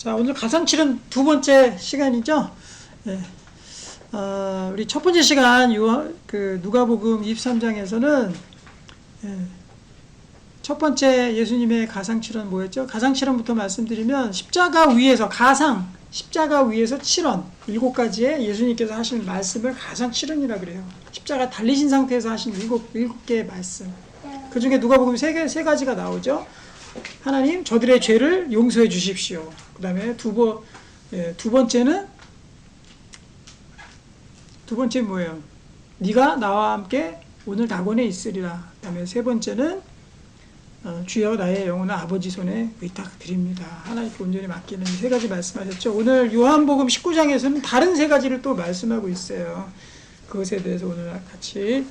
자, 오늘 가상칠은 두 번째 시간이죠. 예. 어, 우리 첫 번째 시간 요, 그 누가복음 23장에서는 예. 첫 번째 예수님의 가상칠은 뭐였죠? 가상칠언부터 말씀드리면 십자가 위에서 가상 십자가 위에서 칠언 일곱 가지의 예수님께서 하신 말씀을 가상칠언이라 그래요. 십자가 달리신 상태에서 하신 일곱 일곱 개의 말씀. 그 중에 누가복음 세, 개, 세 가지가 나오죠. 하나님 저들의 죄를 용서해 주십시오. 그 다음에 두, 번, 예, 두 번째는 두 번째 뭐예요? 네가 나와 함께 오늘 낙원에 있으리라. 그 다음에 세 번째는 어, 주여 나의 영혼을 아버지 손에 의탁드립니다. 하나님께 온전히 맡기는 이세 가지 말씀하셨죠. 오늘 요한복음 19장에서는 다른 세 가지를 또 말씀하고 있어요. 그것에 대해서 오늘 같이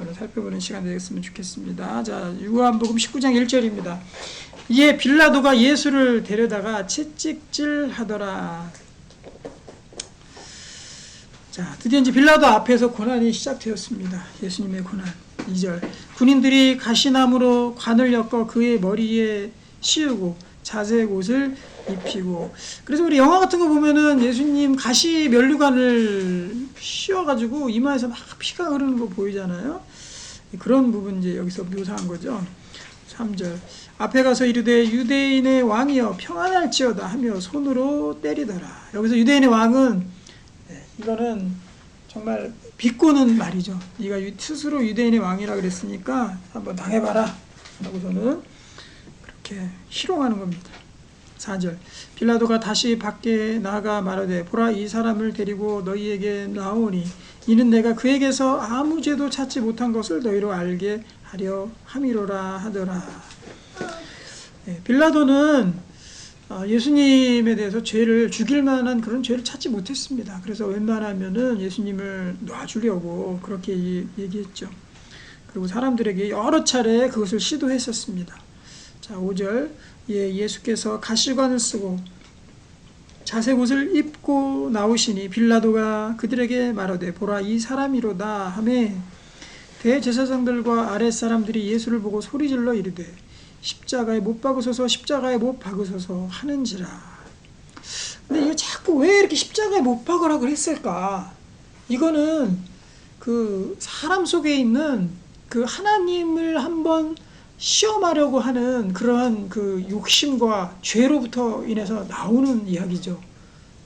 오늘 살펴보는 시간 되겠으면 좋겠습니다. 자, 요한복음 19장 1절입니다. 이에 빌라도가 예수를 데려다가 채찍질 하더라. 자, 드디어 이제 빌라도 앞에서 고난이 시작되었습니다. 예수님의 고난. 2절. 군인들이 가시나무로 관을 엮어 그의 머리에 씌우고 자색 옷을 입히고. 그래서 우리 영화 같은 거 보면은 예수님 가시 면류관을 씌워가지고 이마에서 막 피가 흐르는 거 보이잖아요. 그런 부분 이제 여기서 묘사한 거죠. 3절. 앞에 가서 이르되 유대인의 왕이여 평안할지어다 하며 손으로 때리더라. 여기서 유대인의 왕은 네, 이거는 정말 비꼬는 말이죠. 네가 유- 스스로 유대인의 왕이라 그랬으니까 한번 당해봐라. 하고서는 그렇게 희롱하는 겁니다. 4절 빌라도가 다시 밖에 나가 말하되 보라 이 사람을 데리고 너희에게 나오니 이는 내가 그에게서 아무 죄도 찾지 못한 것을 너희로 알게 하려 함이로라 하더라. 네, 빌라도는 어, 예수님에 대해서 죄를 죽일 만한 그런 죄를 찾지 못했습니다. 그래서 웬만하면은 예수님을 놔주려고 그렇게 이- 얘기했죠. 그리고 사람들에게 여러 차례 그것을 시도했었습니다. 자, 5절. 예, 예수께서 가시관을 쓰고 자색 옷을 입고 나오시니 빌라도가 그들에게 말하되 보라 이 사람이로다 하매 대제사장들과 아랫 사람들이 예수를 보고 소리질러 이르되 십자가에 못 박으소서 십자가에 못 박으소서 하는지라. 근데 이게 자꾸 왜 이렇게 십자가에 못 박으라 그랬을까? 이거는 그 사람 속에 있는 그 하나님을 한번 시험하려고 하는 그러한 그 욕심과 죄로부터 인해서 나오는 이야기죠.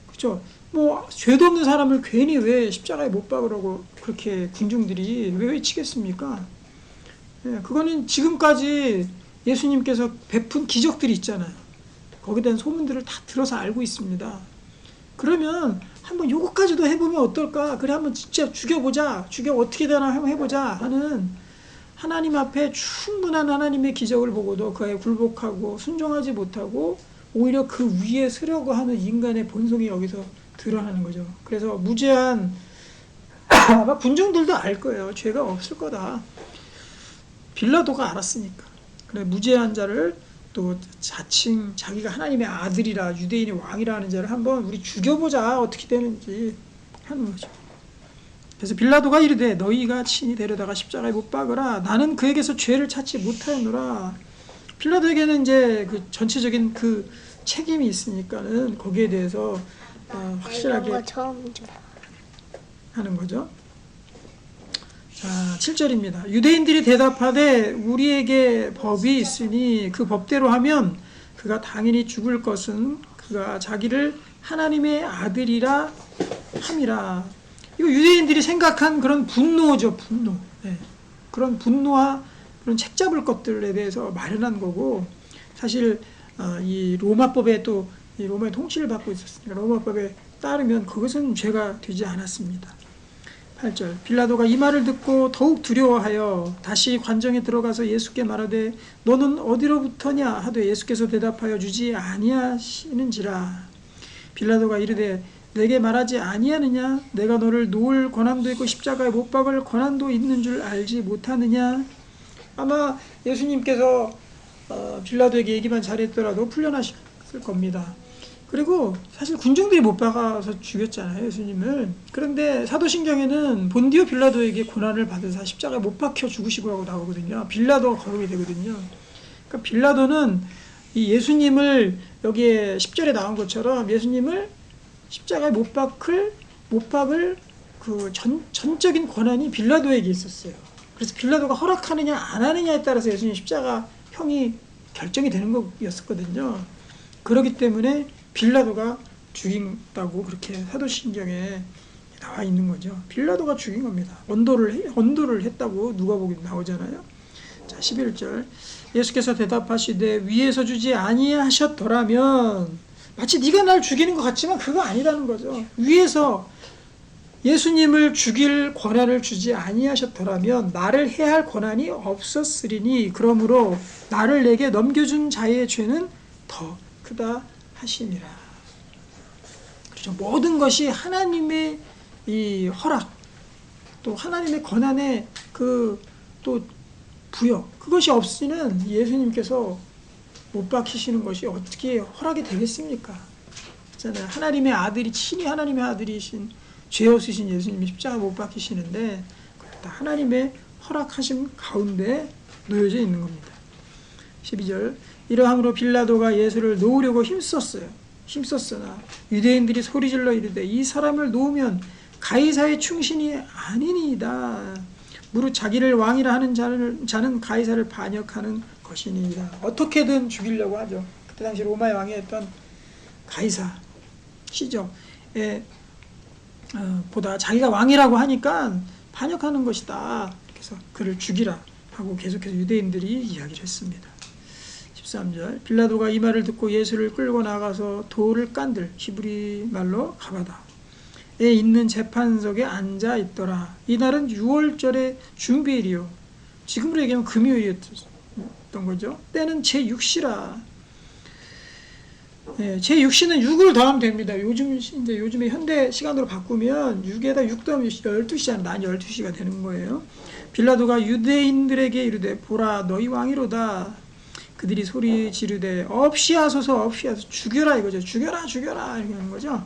그죠? 뭐 죄도 없는 사람을 괜히 왜 십자가에 못 박으라고 그렇게 군중들이 왜 외치겠습니까? 예, 그거는 지금까지 예수님께서 베푼 기적들이 있잖아요. 거기에 대한 소문들을 다 들어서 알고 있습니다. 그러면 한번 요거까지도 해보면 어떨까? 그래 한번 진짜 죽여보자. 죽여 어떻게 되나 한번 해보자 하는 하나님 앞에 충분한 하나님의 기적을 보고도 그에 굴복하고 순종하지 못하고 오히려 그 위에 서려고 하는 인간의 본성이 여기서 드러나는 거죠. 그래서 무죄한 아마 군중들도 알 거예요. 죄가 없을 거다. 빌라도가 알았으니까. 그래 무죄한 자를 또 자칭 자기가 하나님의 아들이라 유대인의 왕이라는 자를 한번 우리 죽여보자 어떻게 되는지 하는 거죠. 그래서 빌라도가 이르되 너희가 친히 데려다가 십자가에 못 박으라 나는 그에게서 죄를 찾지 못하였노라. 빌라도에게는 이제 그 전체적인 그 책임이 있으니까는 거기에 대해서 어, 확실하게. 하는 거죠. 자, 7절입니다. 유대인들이 대답하되 우리에게 법이 있으니 그 법대로 하면 그가 당연히 죽을 것은 그가 자기를 하나님의 아들이라 함이라. 이거 유대인들이 생각한 그런 분노죠, 분노. 네. 그런 분노와 그런 책 잡을 것들에 대해서 마련한 거고 사실 어, 이 로마법에 또 이 로마의 통치를 받고 있었으니까 로마법에 따르면 그것은 죄가 되지 않았습니다. 8절 빌라도가 이 말을 듣고 더욱 두려워하여 다시 관정에 들어가서 예수께 말하되 너는 어디로부터냐 하되 예수께서 대답하여 주지 아니하시는지라 빌라도가 이르되 내게 말하지 아니하느냐? 내가 너를 놓을 권한도 있고 십자가에 못 박을 권한도 있는 줄 알지 못하느냐? 아마 예수님께서 어, 빌라도에게 얘기만 잘했더라도 풀려나실 겁니다. 그리고 사실 군중들이 못 박아서 죽였잖아요 예수님을. 그런데 사도신경에는 본디오 빌라도에게 고난을 받으사 십자가에 못 박혀 죽으시고 하고 나오거든요. 빌라도가 거론이 되거든요. 그러니까 빌라도는 이 예수님을 여기에 10절에 나온 것처럼 예수님을 십자가에 못 박을 못 박을 그 전, 전적인 권한이 빌라도에게 있었어요. 그래서 빌라도가 허락하느냐 안 하느냐에 따라서 예수님 십자가 형이 결정이 되는 거였었거든요. 그렇기 때문에 빌라도가 죽인다고 그렇게 사도신경에 나와 있는 거죠. 빌라도가 죽인 겁니다. 언도를 해- 언도를 했다고 누가복음 나오잖아요. 자, 11절. 예수께서 대답하시되 위에서 주지 아니하셨더라면 마치 네가 날 죽이는 것 같지만 그거 아니라는 거죠. 위에서 예수님을 죽일 권한을 주지 아니하셨더라면 나를 해야 할 권한이 없었으리니 그러므로 나를 내게 넘겨준 자의 죄는 더 크다 하시니라. 그렇죠. 모든 것이 하나님의 이 허락 또 하나님의 권한의 그 또 부여 그것이 없이는 예수님께서 못 박히시는 것이 어떻게 허락이 되겠습니까? 그렇잖아요. 하나님의 아들이 친히 하나님의 아들이신 죄 없으신 예수님이 십자가 못 박히시는데 그것도 다 하나님의 허락하심 가운데 놓여져 있는 겁니다. 12절 이러함으로 빌라도가 예수를 놓으려고 힘썼어요. 힘썼으나 유대인들이 소리질러 이르되 이 사람을 놓으면 가이사의 충신이 아니니이다. 무릇 자기를 왕이라 하는 자는, 자는 가이사를 반역하는 것이니이다. 어떻게든 죽이려고 하죠. 그때 당시 로마의 왕이었던 가이사 시저에 어, 보다 자기가 왕이라고 하니까 반역하는 것이다. 그래서 그를 죽이라 하고 계속해서 유대인들이 이야기를 했습니다. 13절 빌라도가 이 말을 듣고 예수를 끌고 나가서 돌을 깐들 히브리 말로 가바다 에 있는 재판석에 앉아 있더라. 이날은 6월절의 준비일이요. 지금으로 얘기하면 금요일이었 던 거죠. 때는 제6시라. 네, 제6시는 6을 더하면 됩니다. 요즘 이제 요즘에 현대 시간으로 바꾸면 6에다 6 더하면 12시잖아요. 난 12시가 되는 거예요. 빌라도가 유대인들에게 이르되 보라 너희 왕이로다. 그들이 소리 지르되 없이 하소서 없이 하소서 죽여라 이거죠. 죽여라 죽여라 이렇게 하는 거죠.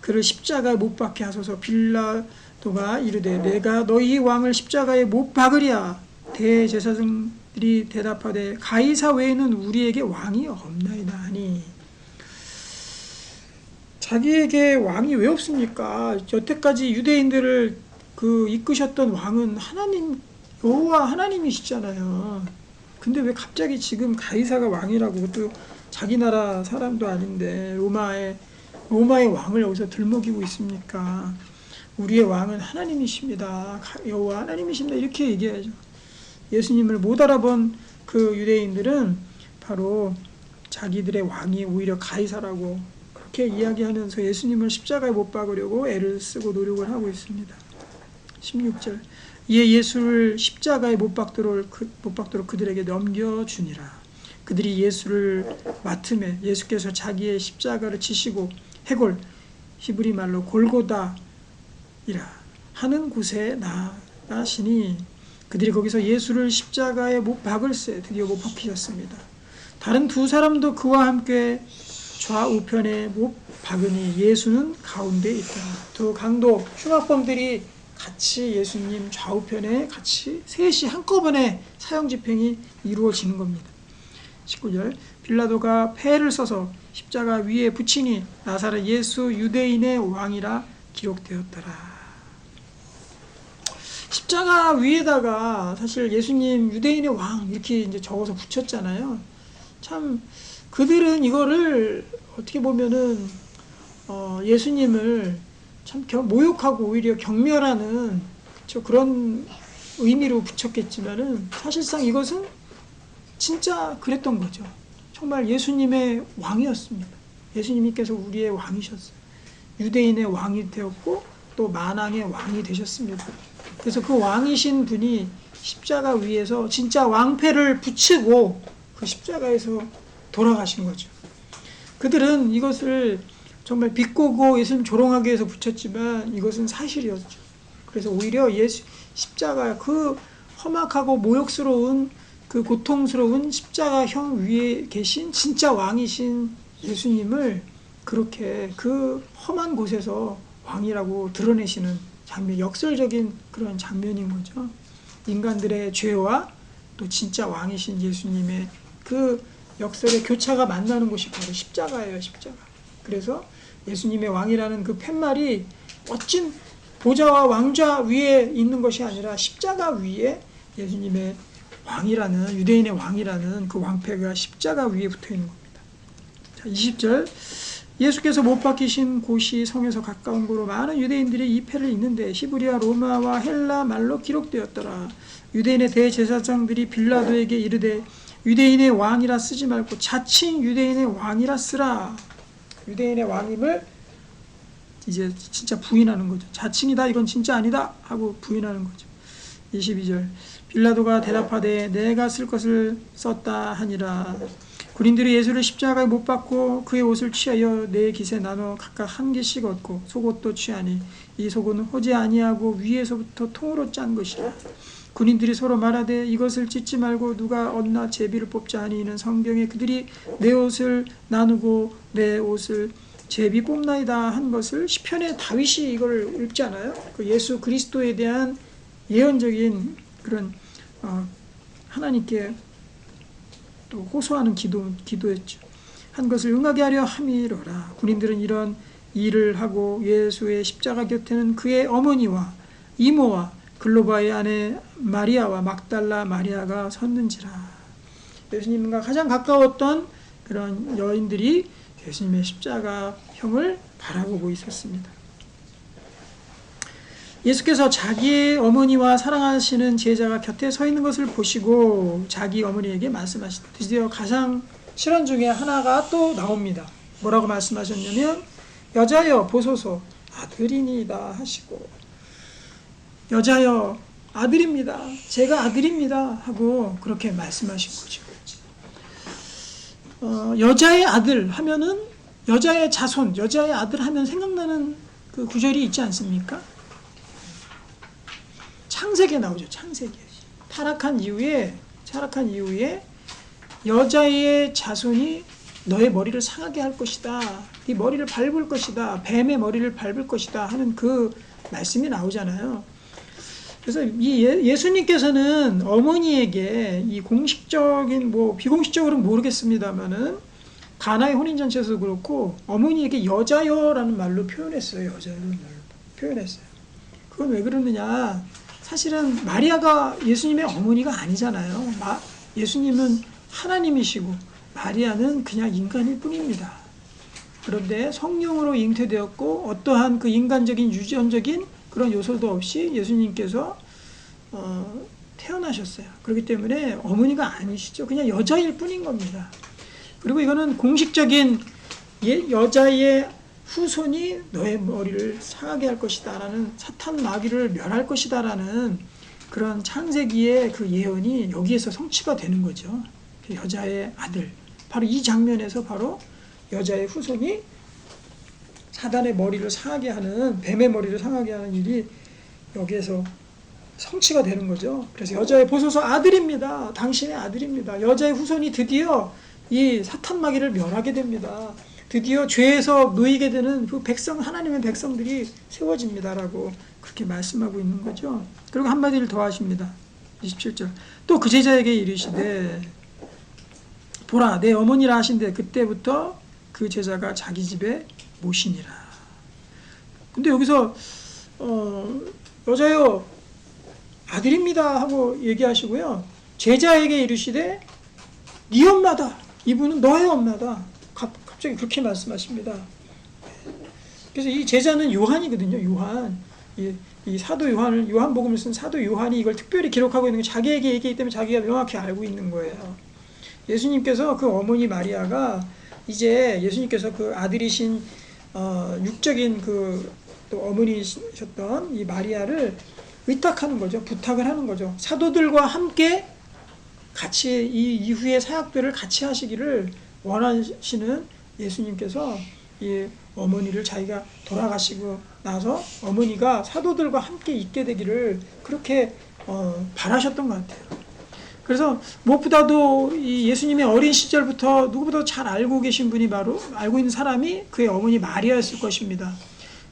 그를 십자가에 못 박게 하소서 빌라도가 이르되 내가 너희 왕을 십자가에 못 박으랴 대제사장들 이 대답하되 가이사 외에는 우리에게 왕이 없나이다 하니 자기에게 왕이 왜 없습니까? 여태까지 유대인들을 그 이끄셨던 왕은 하나님 여호와 하나님이시잖아요. 근데 왜 갑자기 지금 가이사가 왕이라고 그것도 자기 나라 사람도 아닌데 로마의 로마의 왕을 여기서 들먹이고 있습니까? 우리의 왕은 하나님이십니다. 가- 여호와 하나님이십니다. 이렇게 얘기하죠. 예수님을 못 알아본 그 유대인들은 바로 자기들의 왕이 오히려 가이사라고 그렇게 이야기하면서 예수님을 십자가에 못 박으려고 애를 쓰고 노력을 하고 있습니다. 16절 이에 예수를 십자가에 못 박도록, 그, 못 박도록 그들에게 넘겨주니라. 그들이 예수를 맡음에 예수께서 자기의 십자가를 지시고 해골 히브리 말로 골고다이라 하는 곳에 나가시니 그들이 거기서 예수를 십자가에 못 박을세 드디어 못 박히셨습니다. 다른 두 사람도 그와 함께 좌우편에 못 박으니 예수는 가운데 있다. 두 강도 흉악범들이 같이 예수님 좌우편에 같이 셋이 한꺼번에 사형 집행이 이루어지는 겁니다. 19절 빌라도가 패를 써서 십자가 위에 붙이니 나사렛 예수 유대인의 왕이라 기록되었더라. 십자가 위에다가 사실 예수님 유대인의 왕 이렇게 이제 적어서 붙였잖아요. 참 그들은 이거를 어떻게 보면은 어, 예수님을 참 겨- 모욕하고 오히려 경멸하는 그쵸, 그런 의미로 붙였겠지만은 사실상 이것은 진짜 그랬던 거죠. 정말 예수님의 왕이었습니다. 예수님께서 우리의 왕이셨어요. 유대인의 왕이 되었고 또 만왕의 왕이 되셨습니다. 그래서 그 왕이신 분이 십자가 위에서 진짜 왕패를 붙이고 그 십자가에서 돌아가신 거죠. 그들은 이것을 정말 비꼬고 예수님 조롱하기 위해서 붙였지만 이것은 사실이었죠. 그래서 오히려 예수 십자가 그 험악하고 모욕스러운 그 고통스러운 십자가형 위에 계신 진짜 왕이신 예수님을 그렇게 그 험한 곳에서 왕이라고 드러내시는 장면, 역설적인 그런 장면인 거죠. 인간들의 죄와 또 진짜 왕이신 예수님의 그 역설의 교차가 만나는 곳이 바로 십자가예요, 십자가. 그래서 예수님의 왕이라는 그 팻말이 멋진 보좌와 왕좌 위에 있는 것이 아니라 십자가 위에 예수님의 왕이라는 유대인의 왕이라는 그 왕패가 십자가 위에 붙어 있는 겁니다. 자, 20절 예수께서 못 박히신 곳이 성에서 가까운 곳으로 많은 유대인들이 이 패를 읽는데 히브리와 로마와 헬라 말로 기록되었더라. 유대인의 대제사장들이 빌라도에게 이르되 유대인의 왕이라 쓰지 말고 자칭 유대인의 왕이라 쓰라. 유대인의 왕임을 이제 진짜 부인하는 거죠. 자칭이다 이건 진짜 아니다 하고 부인하는 거죠. 22절 빌라도가 대답하되 내가 쓸 것을 썼다 하니라. 군인들이 예수를 십자가에 못 박고 그의 옷을 취하여 네 깃에 나눠 각각 한 개씩 얻고 속옷도 취하니 이 속옷은 호지 아니하고 위에서부터 통으로 짠 것이라. 군인들이 서로 말하되 이것을 찢지 말고 누가 얻나 제비를 뽑자 하니 이는 성경에 그들이 내 옷을 나누고 내 옷을 제비 뽑나이다 한 것을 시편의 다윗이 이걸 읽잖아요. 그 예수 그리스도에 대한 예언적인 그런 어, 하나님께 또 호소하는 기도 기도였죠. 한 것을 응하게 하려 함이로라. 군인들은 이런 일을 하고 예수의 십자가 곁에는 그의 어머니와 이모와 글로바의 아내 마리아와 막달라 마리아가 섰는지라. 예수님과 가장 가까웠던 그런 여인들이 예수님의 십자가 형을 바라보고 있었습니다. 예수께서 자기의 어머니와 사랑하시는 제자가 곁에 서 있는 것을 보시고 자기 어머니에게 말씀하시다. 드디어 가상 실현 중에 하나가 또 나옵니다. 뭐라고 말씀하셨냐면 여자여 보소서 아들이니이다 하시고 여자여 아들입니다. 제가 아들입니다 하고 그렇게 말씀하신 거죠. 어, 여자의 아들 하면은 여자의 자손, 여자의 아들 하면 생각나는 그 구절이 있지 않습니까? 창세기에 나오죠. 창세기. 타락한 이후에 타락한 이후에 여자의 자손이 너의 머리를 상하게 할 것이다. 네 머리를 밟을 것이다. 뱀의 머리를 밟을 것이다 하는 그 말씀이 나오잖아요. 그래서 이 예- 예수님께서는 어머니에게 이 공식적인 뭐 비공식적으로는 모르겠습니다만은 가나의 혼인 잔치에서 그렇고 어머니에게 여자여라는 말로 표현했어요. 여자여라는 말로 표현했어요. 그건 왜 그러느냐? 사실은 마리아가 예수님의 어머니가 아니잖아요. 마- 예수님은 하나님이시고 마리아는 그냥 인간일 뿐입니다. 그런데 성령으로 잉태되었고 어떠한 그 인간적인 유전적인 그런 요소도 없이 예수님께서 어, 태어나셨어요. 그렇기 때문에 어머니가 아니시죠. 그냥 여자일 뿐인 겁니다. 그리고 이거는 공식적인 예- 여자의 후손이 너의 머리를 상하게 할 것이다 라는 사탄 마귀를 멸할 것이다 라는 그런 창세기의 그 예언이 여기에서 성취가 되는 거죠. 그 여자의 아들. 바로 이 장면에서 바로 여자의 후손이 사단의 머리를 상하게 하는 뱀의 머리를 상하게 하는 일이 여기에서 성취가 되는 거죠. 그래서 여자의 보소서 아들입니다. 당신의 아들입니다. 여자의 후손이 드디어 이 사탄 마귀를 멸하게 됩니다. 드디어 죄에서 놓이게 되는 그 백성 하나님의 백성들이 세워집니다라고 그렇게 말씀하고 있는 거죠. 그리고 한마디를 더 하십니다. 27절. 또 그 제자에게 이르시되 보라 내 어머니라 하신데 그때부터 그 제자가 자기 집에 모시니라. 근데 여기서 어, 여자여 아들입니다 하고 얘기하시고요. 제자에게 이르시되 네 엄마다. 이분은 너의 엄마다. 갑, 갑자기 그렇게 말씀하십니다. 그래서 이 제자는 요한이거든요. 요한. 이, 이 사도 요한을 요한복음을 쓴 사도 요한이 이걸 특별히 기록하고 있는 게 자기에게 얘기하기 때문에 자기가 명확히 알고 있는 거예요. 예수님께서 그 어머니 마리아가 이제 예수님께서 그 아들이신 어, 육적인 그또 어머니셨던 이 마리아를 의탁하는 거죠. 부탁을 하는 거죠. 사도들과 함께 같이 이 이후의 사역들을 같이 하시기를 원하시는 예수님께서 이 어머니를 자기가 돌아가시고 나서 어머니가 사도들과 함께 있게 되기를 그렇게 어, 바라셨던 것 같아요. 그래서 무엇보다도 이 예수님의 어린 시절부터 누구보다 잘 알고 계신 분이 바로 알고 있는 사람이 그의 어머니 마리아였을 것입니다.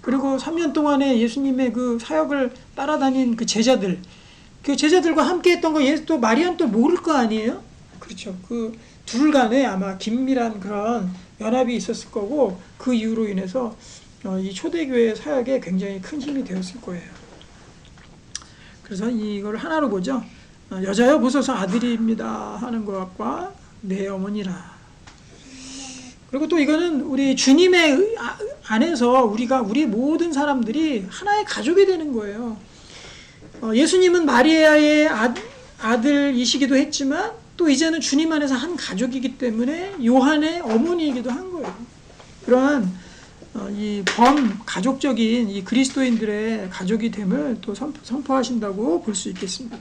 그리고 3년 동안에 예수님의 그 사역을 따라다닌 그 제자들, 그 제자들과 함께 했던 거, 예, 또 마리아는 또 모를 거 아니에요? 그렇죠. 그 둘 간에 아마 긴밀한 그런 연합이 있었을 거고 그 이유로 인해서 어, 이 초대교회 사역에 굉장히 큰 힘이 되었을 거예요. 그래서 이걸 하나로 보죠. 어, 여자여 보소서 아들입니다 하는 것과 내 어머니라. 그리고 또 이거는 우리 주님의 의- 아- 안에서 우리가 우리 모든 사람들이 하나의 가족이 되는 거예요. 어, 예수님은 마리아의 아, 아들이시기도 했지만 또 이제는 주님 안에서 한 가족이기 때문에 요한의 어머니이기도 한 거예요. 그러한 어, 이범 가족적인 이 그리스도인들의 가족이 됨을 또 선포, 선포 하신다고 볼 수 있겠습니다.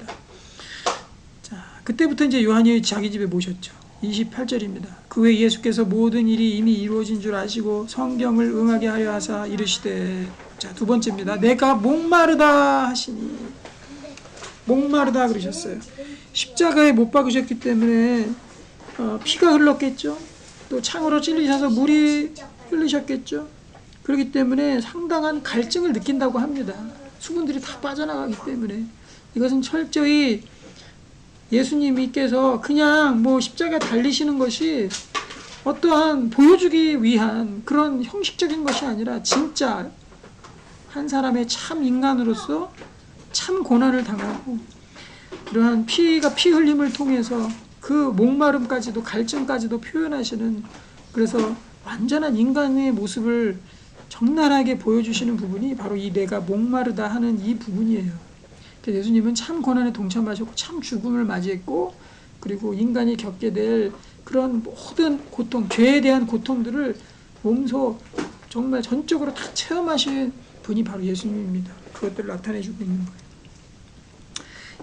자, 그때부터 이제 요한이 자기 집에 모셨죠. 28절입니다. 그 후에 예수께서 모든 일이 이미 이루어진 줄 아시고 성경을 응하게 하려 하사 이르시되 자, 두 번째입니다. 내가 목마르다 하시니 목마르다 그러셨어요. 십자가에 못 박으셨기 때문에 어, 피가 흘렀겠죠. 또 창으로 찔리셔서 물이 흘리셨겠죠. 그렇기 때문에 상당한 갈증을 느낀다고 합니다. 수분들이 다 빠져나가기 때문에 이것은 철저히 예수님께서 그냥 뭐 십자가 달리시는 것이 어떠한 보여주기 위한 그런 형식적인 것이 아니라 진짜 한 사람의 참 인간으로서 참 고난을 당하고 그러한 피가 피 흘림을 통해서 그 목마름까지도 갈증까지도 표현하시는 그래서 완전한 인간의 모습을 적나라하게 보여주시는 부분이 바로 이 내가 목마르다 하는 이 부분이에요. 예수님은 참 고난에 동참하셨고 참 죽음을 맞이했고 그리고 인간이 겪게 될 그런 모든 고통, 죄에 대한 고통들을 몸소 정말 전적으로 다 체험하신 분이 바로 예수님입니다. 그것들을 나타내주고 있는 거예요.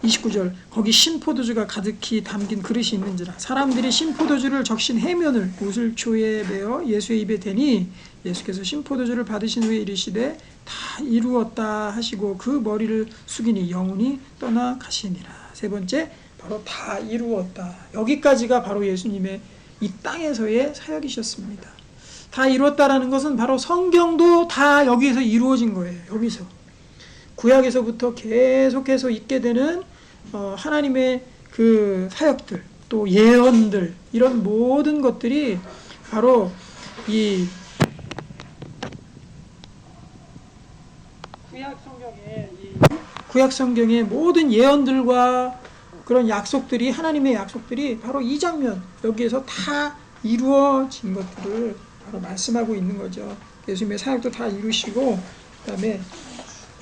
29절 거기 신포도주가 가득히 담긴 그릇이 있는지라. 사람들이 신포도주를 적신 해면을 우슬초에 메어 예수의 입에 대니 예수께서 신포도주를 받으신 후에 이르시되 다 이루었다 하시고 그 머리를 숙이니 영혼이 떠나 가시니라. 세 번째 바로 다 이루었다. 여기까지가 바로 예수님의 이 땅에서의 사역이셨습니다. 다 이루었다라는 것은 바로 성경도 다 여기에서 이루어진 거예요 여기서. 구약에서부터 계속해서 있게 되는 어, 하나님의 그 사역들 또 예언들 이런 모든 것들이 바로 이 구약 성경의 이 구약 성경의 모든 예언들과 그런 약속들이 하나님의 약속들이 바로 이 장면 여기에서 다 이루어진 것들을 바로 말씀하고 있는 거죠. 예수님의 사역도 다 이루시고 그다음에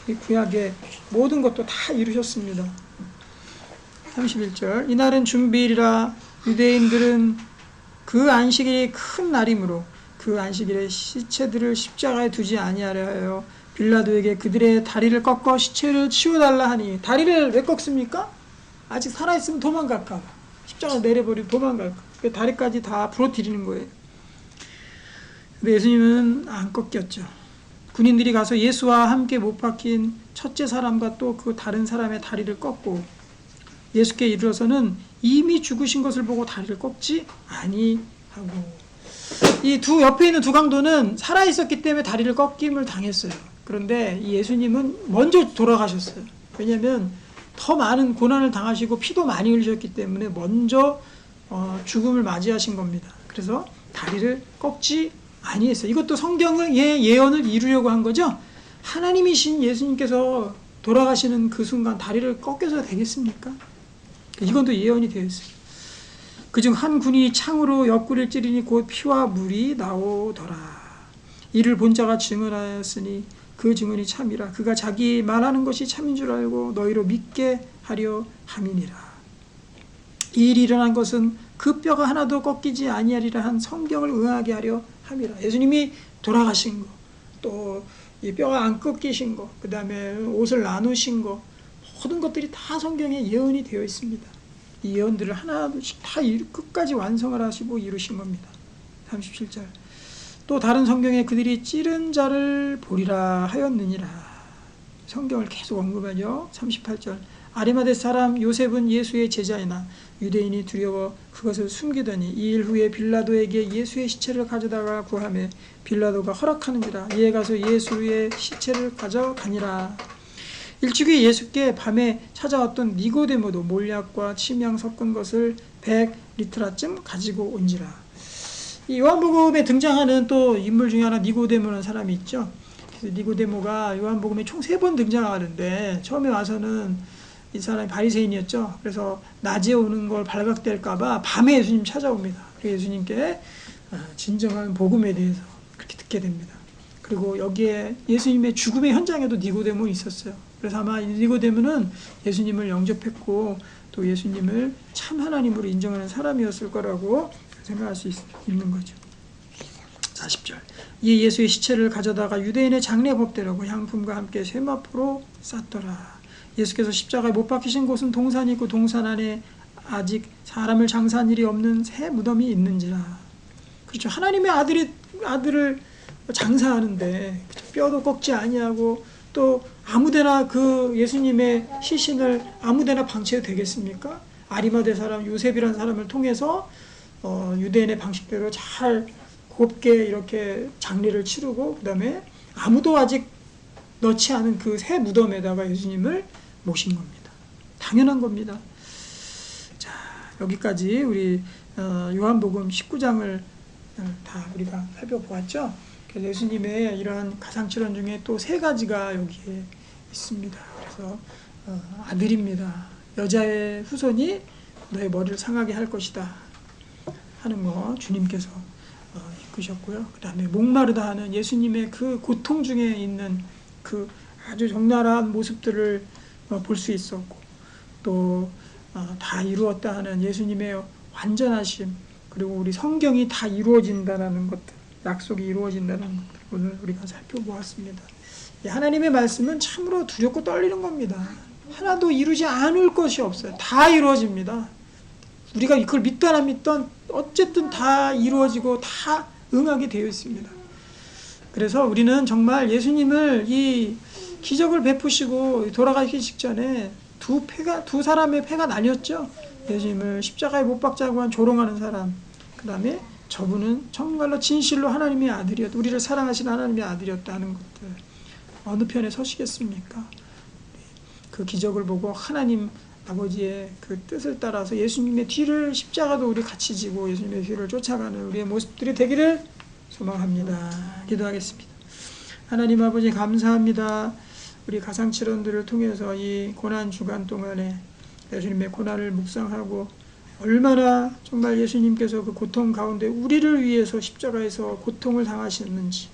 이 구약의 모든 것도 다 이루셨습니다. 31절. 이날은 준비일이라 유대인들은 그 안식일이 큰 날이므로 그 안식일에 시체들을 십자가에 두지 아니하려 하여 빌라도에게 그들의 다리를 꺾어 시체를 치워달라 하니 다리를 왜 꺾습니까? 아직 살아있으면 도망갈까 봐. 십자가 내려버리고 도망갈까. 그 다리까지 다 부러뜨리는 거예요. 근데 예수님은 안 꺾였죠. 군인들이 가서 예수와 함께 못 박힌 첫째 사람과 또 그 다른 사람의 다리를 꺾고 예수께 이르러서는 이미 죽으신 것을 보고 다리를 꺾지 아니하고 이 두 옆에 있는 두 강도는 살아 있었기 때문에 다리를 꺾임을 당했어요. 그런데 이 예수님은 먼저 돌아가셨어요. 왜냐하면 더 많은 고난을 당하시고 피도 많이 흘리셨기 때문에 먼저 어, 죽음을 맞이하신 겁니다. 그래서 다리를 꺾지 아니했어요. 이것도 성경을 예, 예언을 이루려고 한 거죠. 하나님이신 예수님께서 돌아가시는 그 순간 다리를 꺾여서 되겠습니까? 이건 또 예언이 되어 있어요. 그중 한 군이 창으로 옆구리를 찌르니 곧 피와 물이 나오더라. 이를 본 자가 증언하였으니 그 증언이 참이라. 그가 자기 말하는 것이 참인 줄 알고 너희로 믿게 하려 함이니라. 이 일이 일어난 것은 그 뼈가 하나도 꺾이지 아니하리라 한 성경을 응하게 하려 함이라. 예수님이 돌아가신 거, 또 이 뼈가 안 꺾이신 거, 그 다음에 옷을 나누신 거, 모든 것들이 다 성경에 예언이 되어 있습니다. 이 예언들을 하나씩 다 이- 끝까지 완성을 하시고 이루신 겁니다. 37절. 또 다른 성경에 그들이 찌른 자를 보리라 하였느니라. 성경을 계속 언급하죠. 38절. 아리마대 사람 요셉은 예수의 제자이나 유대인이 두려워 그것을 숨기더니 이 일 후에 빌라도에게 예수의 시체를 가져다가 구하매 빌라도가 허락하는지라 이에 가서 예수의 시체를 가져가니라. 일찍이 예수께 밤에 찾아왔던 니고데모도 몰약과 침향 섞은 것을 100리트라쯤 가지고 온지라. 이 요한복음에 등장하는 또 인물 중에 하나 니고데모라는 사람이 있죠. 그래서 니고데모가 요한복음에 총 세 번 등장하는데 처음에 와서는 이 사람이 바리새인이었죠. 그래서 낮에 오는 걸 발각될까봐 밤에 예수님 찾아옵니다. 그래서 예수님께 아, 진정한 복음에 대해서 그렇게 듣게 됩니다. 그리고 여기에 예수님의 죽음의 현장에도 니고데모 있었어요. 그래서 아마 이 니고데모는 예수님을 영접했고 또 예수님을 참 하나님으로 인정하는 사람이었을 거라고 생각할 수 있, 는 거죠. 40절. 이 예수의 시체를 가져다가 유대인의 장례 법대로 그 향품과 함께 쇠마포로 쌌더라. 예수께서 십자가에 못 박히신 곳은 동산이 있고 동산 안에 아직 사람을 장사한 일이 없는 새 무덤이 있는지라. 그렇죠. 하나님의 아들이 아들을 장사하는데 뼈도 꺾지 아니하고 또 아무데나 그 예수님의 시신을 아무데나 방치해도 되겠습니까? 아리마대 사람 요셉이라는 사람을 통해서 어, 유대인의 방식대로 잘 곱게 이렇게 장례를 치르고 그다음에 아무도 아직 넣지 않은 그 새 무덤에다가 예수님을 모신 겁니다. 당연한 겁니다. 자 여기까지 우리 어, 요한복음 19장을 다 우리가 살펴보았죠. 예수님의 이러한 가상칠언 중에 또 세 가지가 여기에 있습니다. 그래서 어, 아들입니다. 여자의 후손이 너의 머리를 상하게 할 것이다 하는 거 주님께서 어, 이끄셨고요. 그 다음에 목마르다 하는 예수님의 그 고통 중에 있는 그 아주 적나라한 모습들을 어, 볼수 있었고 또 어, 다 이루었다 하는 예수님의 완전하심 그리고 우리 성경이 다 이루어진다는 것들 약속이 이루어진다는 것들 오늘 우리가 살펴보았습니다. 이 하나님의 말씀은 참으로 두렵고 떨리는 겁니다. 하나도 이루지 않을 것이 없어요. 다 이루어집니다. 우리가 이걸 믿던 안 믿던 어쨌든 다 이루어지고 다 응하게 되어 있습니다. 그래서 우리는 정말 예수님을 이 기적을 베푸시고 돌아가시기 직전에 두 패가 두 사람의 패가 나뉘었죠. 예수님을 십자가에 못 박자고 한 조롱하는 사람. 그 다음에 저분은 정말로 진실로 하나님의 아들이었다. 우리를 사랑하시는 하나님의 아들이었다 하는 것들. 어느 편에 서시겠습니까? 그 기적을 보고 하나님 아버지의 그 뜻을 따라서 예수님의 뒤를 십자가도 우리 같이 지고 예수님의 뒤를 쫓아가는 우리의 모습들이 되기를 소망합니다. 기도하겠습니다. 하나님 아버지 감사합니다. 우리 가상칠언들을 통해서 이 고난 주간 동안에 예수님의 고난을 묵상하고 얼마나 정말 예수님께서 그 고통 가운데 우리를 위해서 십자가에서 고통을 당하셨는지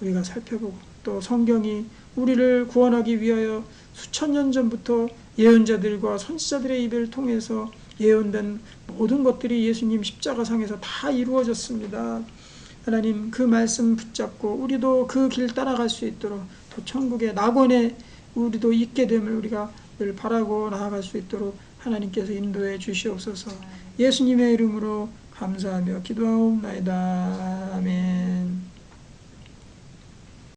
우리가 살펴보고 또 성경이 우리를 구원하기 위하여 수천 년 전부터 예언자들과 선지자들의 입을 통해서 예언된 모든 것들이 예수님 십자가상에서 다 이루어졌습니다. 하나님 그 말씀 붙잡고 우리도 그 길 따라갈 수 있도록 또 천국의 낙원에 우리도 있게 됨을 우리가 늘 바라고 나아갈 수 있도록 하나님께서 인도해 주시옵소서. 예수님의 이름으로 감사하며 기도하옵나이다. 아멘.